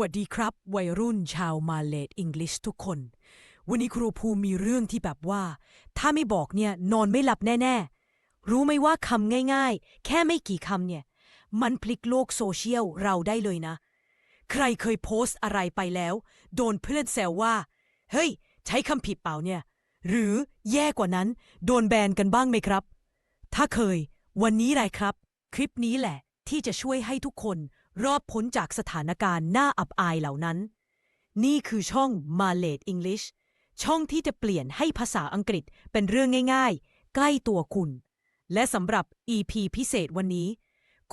วัสดีครับ วัยรุ่นชาวมาเลดอังกฤษทุกคน วันนี้ครูภูมิมีเรื่องที่แบบว่า ถ้าไม่บอกเนี่ยนอนไม่หลับแน่ ๆ รู้ไหมว่าคำง่าย ๆ แค่ไม่กี่คำเนี่ย มันพลิกโลกโซเชียลเราได้เลยนะ ใครเคยโพสต์อะไรไปแล้ว โดนเพื่อนแซวว่า เฮ้ย ใช้คำผิดเปล่าเนี่ย หรือแย่กว่านั้น โดนแบนกันบ้างไหมครับ ถ้าเคย วันนี้ไรครับ คลิปนี้แหละที่จะช่วยให้ทุกคน รอดพ้นจากสถานการณ์น่าอับอายเหล่านั้น นี่คือช่อง m a l e t English ช่องที่จะเปลี่ยนให้ภาษาอังกฤษเป็นเรื่องง่ายๆ ใกล้ตัวคุณ และสำหรับ EP พิเศษวันนี้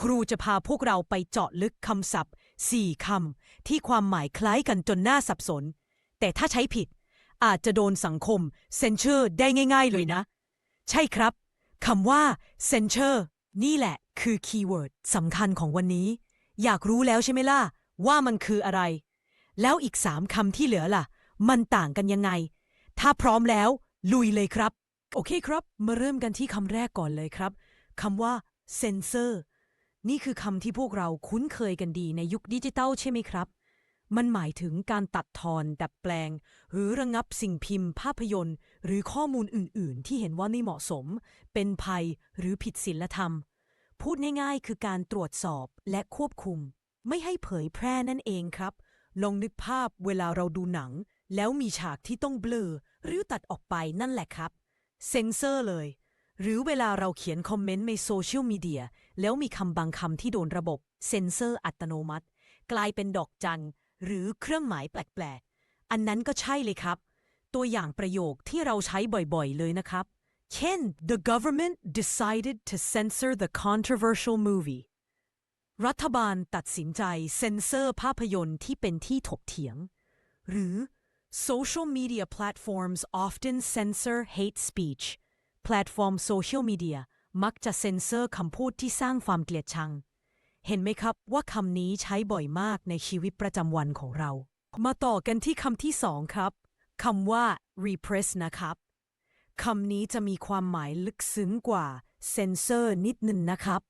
ครูจะพาพวกเราไปเจาะลึกคำศัพท์ 4คำที่ความหมายคล้ายกันจนน่าสับสน แต่ถ้าใช้ผิด อาจจะโดนสังคมเซนเชอร์ได้ง่าย ๆ เลยนะ ใช่ครับคำว่า censure นี่แหละคือคีย์เวิร์ดสำคัญของวันนี้ อยากรู้แล้วใช่ไหมล่ะ ว่ามันคืออะไร แล้วอีกสามคำที่เหลือล่ะ มันต่างกันยังไง ถ้าพร้อมแล้ว ลุยเลยครับ โอเคครับ มาเริ่มกันที่คำแรกก่อนเลยครับคำว่า censor นี่คือคำที่พวกเราคุ้นเคยกันดีในยุคดิจิตัลใช่ไหมครับ มันหมายถึงการตัดทอน ดัดแปลง หรือระงับสิ่งพิมพ์ ภาพยนตร์ หรือข้อมูลอื่น ๆ ที่เห็นว่าไม่เหมาะสม เป็นภัยหรือผิดศีลธรรม พูดง่ายๆ คือการตรวจสอบและควบคุม ไม่ให้เผยแพร่นั่นเองครับ ลองนึกภาพเวลาเราดูหนัง แล้วมีฉากที่ต้องเบลอ หรือตัดออกไปนั่นแหละครับ เซ็นเซอร์เลย หรือเวลาเราเขียนคอมเมนต์ในโซเชียลมีเดียแล้วมีคำบางคำที่โดนระบบเซ็นเซอร์อัตโนมัติ กลายเป็นดอกจันหรือเครื่องหมายแปลกๆ อันนั้นก็ใช่เลยครับ ตัวอย่างประโยคที่เราใช้บ่อยๆ เลยนะครับ เช่น the government decided to censor the controversial movie รัฐบาลตัดสินใจเซ็นเซอร์ภาพยนตร์ที่เป็นที่ถกเถียง หรือ social media platforms often censor hate speech แพลตฟอร์มโซเชียลมีเดียมักจะเซ็นเซอร์คำพูดที่สร้างความเกลียดชัง เห็นไหมครับว่าคำนี้ใช้บ่อยมากในชีวิตประจำวันของเรา มาต่อกันที่คำที่สองครับคำว่า repress นะครับ คำนี้จะมีความหมายลึกซึ้งกว่า censor นิดหนึ่งนะครับ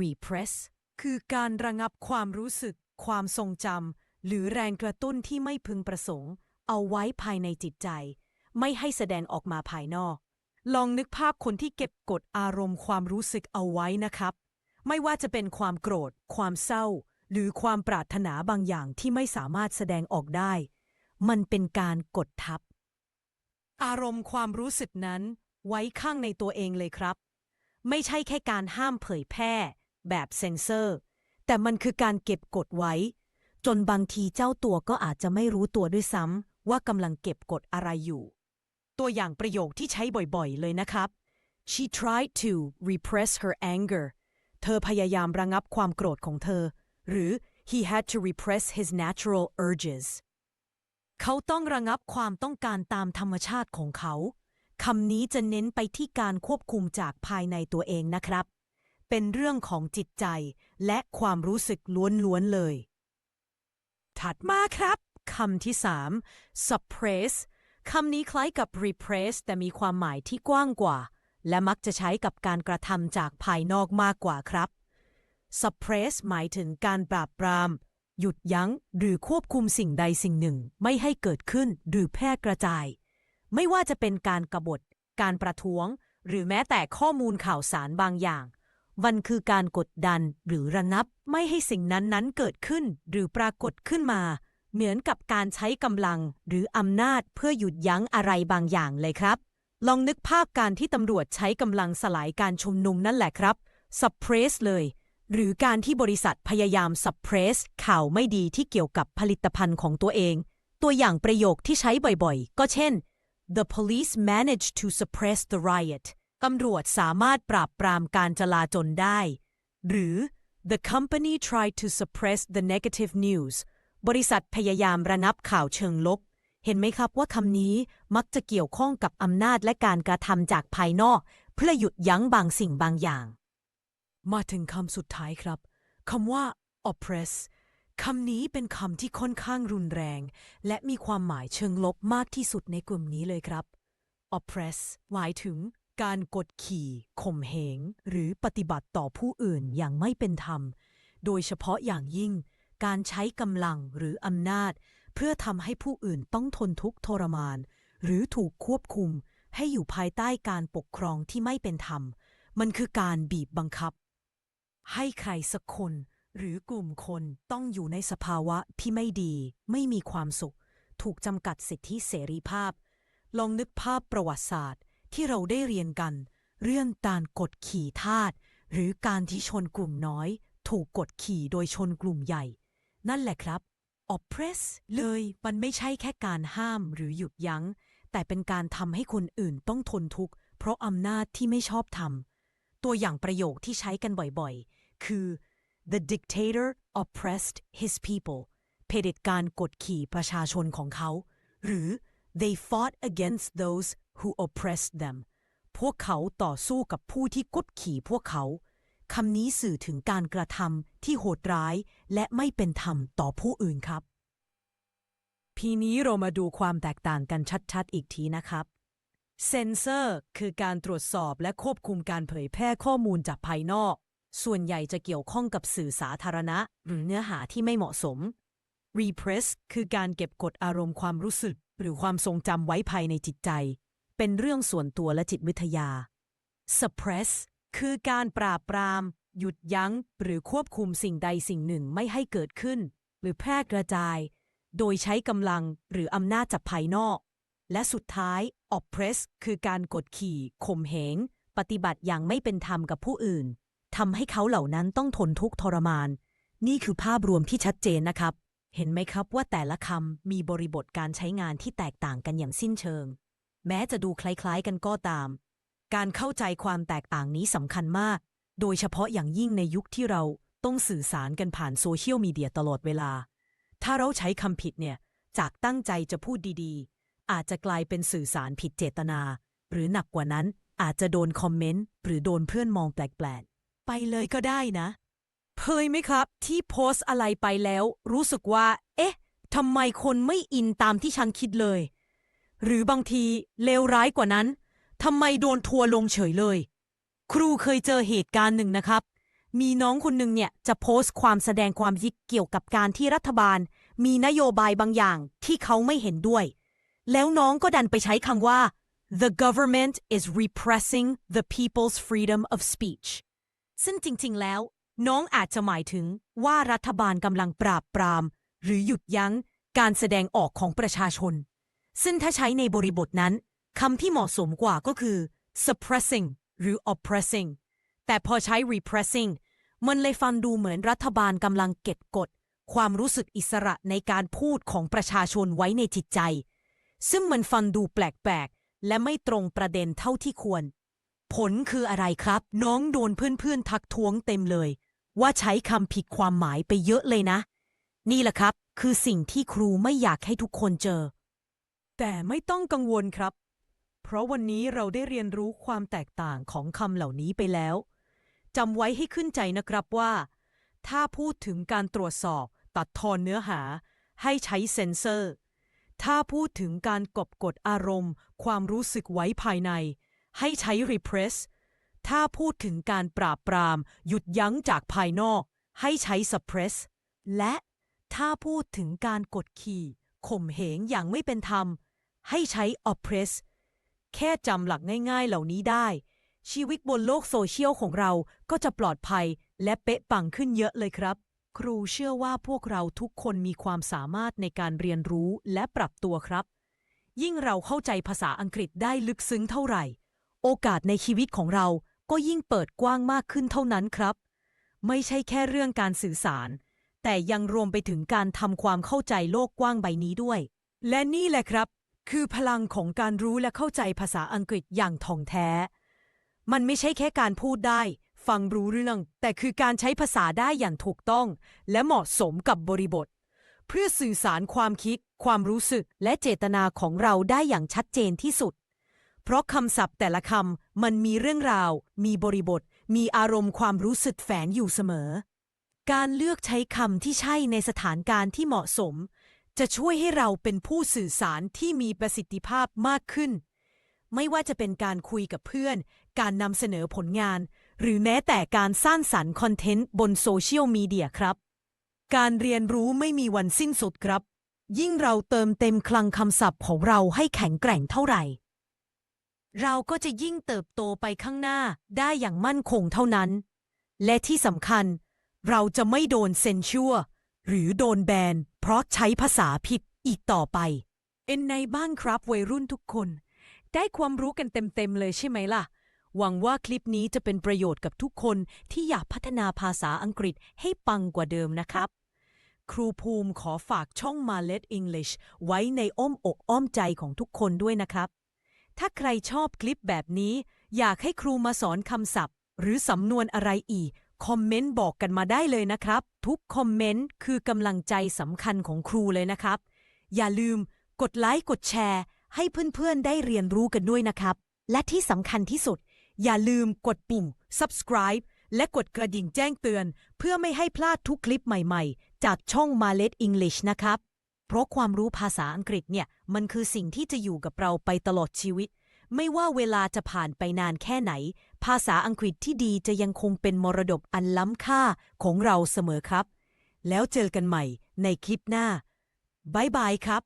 repress คือการระงับความรู้สึก ความทรงจำหรือแรงกระตุ้นที่ไม่พึงประสงค์ เอาไว้ภายในจิตใจ ไม่ให้แสดงออกมาภายนอก ลองนึกภาพคนที่เก็บกดอารมณ์ความรู้สึกเอาไว้นะครับ ไม่ว่าจะเป็นความโกรธ ความเศร้า หรือความปรารถนาบางอย่างที่ไม่สามารถแสดงออกได้ มันเป็นการกดทับ อารมณ์ความรู้สึกนั้นไว้ข้างในตัวเองเลยครับ ไม่ใช่แค่การห้ามเผยแพร่ แบบเซ็นเซอร์ แต่มันคือการเก็บกดไว้ จนบางทีเจ้าตัวก็อาจจะไม่รู้ตัวด้วยซ้ำว่ากำลังเก็บกดอะไรอยู่ ตัวอย่างประโยคที่ใช้บ่อยๆ เลยนะครับ she tried to repress her anger เธอพยายามระงับความโกรธของเธอ หรือ he had to repress his natural urges เขาต้องระงับความต้องการตามธรรมชาติของเขา คำนี้จะเน้นไปที่การควบคุมจากภายในตัวเองนะครับ เป็นเรื่องของจิตใจและความรู้สึกล้วนๆเลย ถัดมาครับคำที่ 3 suppress คำนี้คล้ายกับ repress แต่มีความหมายที่กว้างกว่า และมักจะใช้กับการกระทำจากภายนอกมากกว่าครับ suppress หมายถึงการปราบปราม หยุดยั้ง หรือควบคุมสิ่งใดสิ่งหนึ่งไม่ให้เกิดขึ้นหรือแพร่กระจาย ไม่ว่าจะเป็นการกบฏ การประท้วง หรือแม้แต่ข้อมูลข่าวสารบางอย่าง มันคือการกดดันหรือระงับไม่ให้สิ่งนั้นๆเกิดขึ้น หรือปรากฏขึ้นมา เหมือนกับการใช้กำลังหรืออำนาจเพื่อหยุดยั้งอะไรบางอย่างเลยครับ ลองนึกภาพการที่ตำรวจใช้กำลังสลายการชุมนุมนั่นแหละครับ suppress เลย หรือการที่บริษัทพยายาม suppress ข่าวไม่ดีที่เกี่ยวกับผลิตภัณฑ์ของตัวเอง ตัวอย่างประโยคที่ใช้บ่อยๆ ก็เช่น The police managed to suppress the riot ตำรวจสามารถปราบปรามการจลาจลได้ หรือ The company tried to suppress the negative news บริษัทพยายามระงับข่าวเชิงลบ เห็นไหมครับว่าคำนี้มักจะเกี่ยวข้องกับอำนาจและการกระทำจากภายนอก เพื่อหยุดยั้งบางสิ่งบางอย่าง มาถึงคำสุดท้ายครับคำว่า oppress คำนี้เป็นคำที่ค่อนข้างรุนแรง และมีความหมายเชิงลบมากที่สุดในกลุ่มนี้เลยครับ oppress หมายถึงการกดขี่ข่มเหง หรือปฏิบัติต่อผู้อื่นอย่างไม่เป็นธรรม โดยเฉพาะอย่างยิ่ง การใช้กำลังหรืออำนาจ เพื่อทำให้ผู้อื่นต้องทนทุกข์ทรมาน หรือถูกควบคุม ให้อยู่ภายใต้การปกครองที่ไม่เป็นธรรม มันคือการบีบบังคับ ให้ใครสักคน หรือกลุ่มคนต้องอยู่ในสภาวะที่ไม่ดี ไม่มีความสุข ถูกจำกัดสิทธิเสรีภาพ ลองนึกภาพประวัติศาสตร์ที่เราได้เรียนกัน เรื่องการกดขี่ทาสหรือการที่ชนกลุ่มน้อย ถูกกดขี่โดยชนกลุ่มใหญ่ นั่นแหละครับ oppress เลยมันไม่ใช่แค่การห้ามหรือหยุดยัง้ง แต่เป็นการทำให้คนอื่นต้องทนทุกข์เพราะอำนาจที่ไม่ชอบทำตัวอย่างประโยคที่ใช้กันบ่อยๆ คือ the dictator oppressed his people เผด็จการกดขี่ประชาชนของเขา หรือ they fought against those who oppressed them พวกเขาต่อสู้กับผู้ที่กดขี่พวกเขาคำนี้สื่อถึงการกระทำที่โหดร้ายและไม่เป็นธรรมต่อผู้อื่นครับ พีนี้เรามาดูความแตกต่างกันชัดๆ อีกทีนะครับ เซนเซอร์คือการตรวจสอบและควบคุมการเผยแพร่ข้อมูลจากภายนอก ส่วนใหญ่จะเกี่ยวข้องกับสื่อสาธารณะ หรือเนื้อหาที่ไม่เหมาะสม Repress คือการเก็บกดอารมณ์ความรู้สึก หรือความทรงจำไว้ภายในจิตใจ เป็นเรื่องส่วนตัวและจิตวิทยา Suppress คือการปราบปราม หยุดยั้ง หรือควบคุมสิ่งใดสิ่งหนึ่งไม่ให้เกิดขึ้น หรือแพร่กระจาย โดยใช้กำลังหรืออำนาจจากภายนอก และสุดท้าย oppress คือการกดขี่ข่มเหงปฏิบัติอย่างไม่เป็นธรรมกับผู้อื่น ทำให้เขาเหล่านั้นต้องทนทุกข์ทรมาน นี่คือภาพรวมที่ชัดเจนนะครับ เห็นไหมครับว่าแต่ละคำมีบริบทการใช้งานที่แตกต่างกันอย่างสิ้นเชิง แม้จะดูคล้าย ๆ กันก็ตาม การเข้าใจความแตกต่างนี้สำคัญมาก โดยเฉพาะอย่างยิ่งในยุคที่เราต้องสื่อสารกันผ่านโซเชียลมีเดียตลอดเวลา ถ้าเราใช้คำผิดเนี่ย จากตั้งใจจะพูดดีๆ อาจจะกลายเป็นสื่อสารผิดเจตนา หรือหนักกว่านั้นอาจจะโดนคอมเมนต์หรือโดนเพื่อนมองแปลกๆ ไปเลยก็ได้นะเคยไหมครับ ที่โพสต์อะไรไปแล้ว รู้สึกว่า เอ๊ะทำไมคนไม่อินตามที่ฉันคิดเลย หรือบางทีเลวร้ายกว่านั้นทำไมโดนทัวร์ลงเฉยเลย ครูเคยเจอเหตุการณ์หนึ่งนะครับ มีน้องคนหนึ่งเนี่ยจะโพสต์ความแสดงความยิกเกี่ยวกับการที่รัฐบาล มีนโยบายบางอย่างที่เขาไม่เห็นด้วย แล้วน้องก็ดันไปใช้คำว่า the government is repressing the people's freedom of speech ซึ่งจริง ๆ แล้ว น้องอาจจะหมายถึงว่ารัฐบาลกำลังปราบปราม หรือหยุดยั้งการแสดงออกของประชาชน ซึ่งถ้าใช้ในบริบทนั้นคำที่เหมาะสมกว่าก็คือ suppressing หรือ oppressing แต่พอใช้ repressing มันเลยฟังดูเหมือนรัฐบาลกำลังเก็บกด ความรู้สึกอิสระในการพูดของประชาชนไว้ในจิตใจ ซึ่งมันฟังดูแปลกๆ และไม่ตรงประเด็นเท่าที่ควร ผลคืออะไรครับ น้องโดนเพื่อนๆทักท้วงเต็มเลย ว่าใช้คำผิดความหมายไปเยอะเลยนะ นี่แหละครับ คือสิ่งที่ครูไม่อยากให้ทุกคนเจอ แต่ไม่ต้องกังวลครับ เพราะวันนี้เราได้เรียนรู้ความแตกต่างของคำเหล่านี้ไปแล้วจำไว้ให้ขึ้นใจนะครับว่า ถ้าพูดถึงการตรวจสอบ ตัดทอนเนื้อหา ให้ใช้เซ็นเซอร์ ถ้าพูดถึงการกบกดอารมณ์ ความรู้สึกไว้ภายใน ให้ใช้ repress ถ้าพูดถึงการปราบปราม หยุดยั้งจากภายนอก ให้ใช้ suppress และถ้าพูดถึงการกดขี่ข่มเหงอย่างไม่เป็นธรรม ให้ใช้ oppress แค่จำหลักง่ายๆเหล่านี้ได้ ชีวิตบนโลกโซเชียลของเราก็จะปลอดภัยและเป๊ะปังขึ้นเยอะเลยครับ ครูเชื่อว่าพวกเราทุกคนมีความสามารถในการเรียนรู้และปรับตัวครับ ยิ่งเราเข้าใจภาษาอังกฤษได้ลึกซึ้งเท่าไหร่ โอกาสในชีวิตของเราก็ยิ่งเปิดกว้างมากขึ้นเท่านั้นครับ ไม่ใช่แค่เรื่องการสื่อสาร แต่ยังรวมไปถึงการทำความเข้าใจโลกกว้างใบนี้ด้วย และนี่แหละครับ คือพลังของการรู้และเข้าใจภาษาอังกฤษอย่างท่องแท้ มันไม่ใช่แค่การพูดได้ ฟังรู้เรื่อง แต่คือการใช้ภาษาได้อย่างถูกต้อง และเหมาะสมกับบริบท เพื่อสื่อสารความคิด ความรู้สึก และเจตนาของเราได้อย่างชัดเจนที่สุด ราะคำศัพท์แต่ละคำมันมีเรื่องราว มีบริบท มีอารมณ์ความรู้สึกแฝงอยู่เสมอ การเลือกใช้คำที่ใช่ในสถานการณ์ที่เหมาะสม จะช่วยให้เราเป็นผู้สื่อสารที่มีประสิทธิภาพมากขึ้น ไม่ว่าจะเป็นการคุยกับเพื่อน การนำเสนอผลงาน หรือแม้แต่การสร้างสรรค์คอนเทนต์บนโซเชียลมีเดียครับ การเรียนรู้ไม่มีวันสิ้นสุดครับ ยิ่งเราเติมเต็มคลังคำศัพท์ของเราให้แข็งแกร่งเท่าไหร่ เราก็จะยิ่งเติบโตไปข้างหน้าได้อย่างมั่นคงเท่านั้น และที่สำคัญ เราจะไม่โดนเซนชัวหรือโดนแบน เพราะใช้ภาษาผิดอีกต่อไป เอ็นในบ้านครับวัยรุ่นทุกคน ได้ความรู้กันเต็มๆเลยใช่ไหมล่ะ หวังว่าคลิปนี้จะเป็นประโยชน์กับทุกคนที่อยากพัฒนาภาษาอังกฤษให้ปังกว่าเดิมนะครับ ครูภูมิขอฝากช่อง m a l e t English ไว้ในอ้อมอกอ้อมใจของทุกคนด้วยนะครับ ถ้าใครชอบคลิปแบบนี้ อยากให้ครูมาสอนคำศัพท์ หรือสำนวนอะไรอีก คอมเมนต์บอกกันมาได้เลยนะครับ ทุกคอมเมนต์คือกำลังใจสำคัญของครูเลยนะครับ อย่าลืมกดไลค์กดแชร์ ให้เพื่อนๆได้เรียนรู้กันด้วยนะครับ และที่สำคัญที่สุด อย่าลืมกดปุ่ม subscribe และกดกระดิ่งแจ้งเตือน เพื่อไม่ให้พลาดทุกคลิปใหม่ๆ จากช่อง m a l e t English นะครับ เพราะความรู้ภาษาอังกฤษเนี่ยมันคือสิ่งที่จะอยู่กับเราไปตลอดชีวิต ไม่ว่าเวลาจะผ่านไปนานแค่ไหน ภาษาอังกฤษที่ดีจะยังคงเป็นมรดกอันล้ำค่าของเราเสมอครับ แล้วเจอกันใหม่ในคลิปหน้าบายบายครับ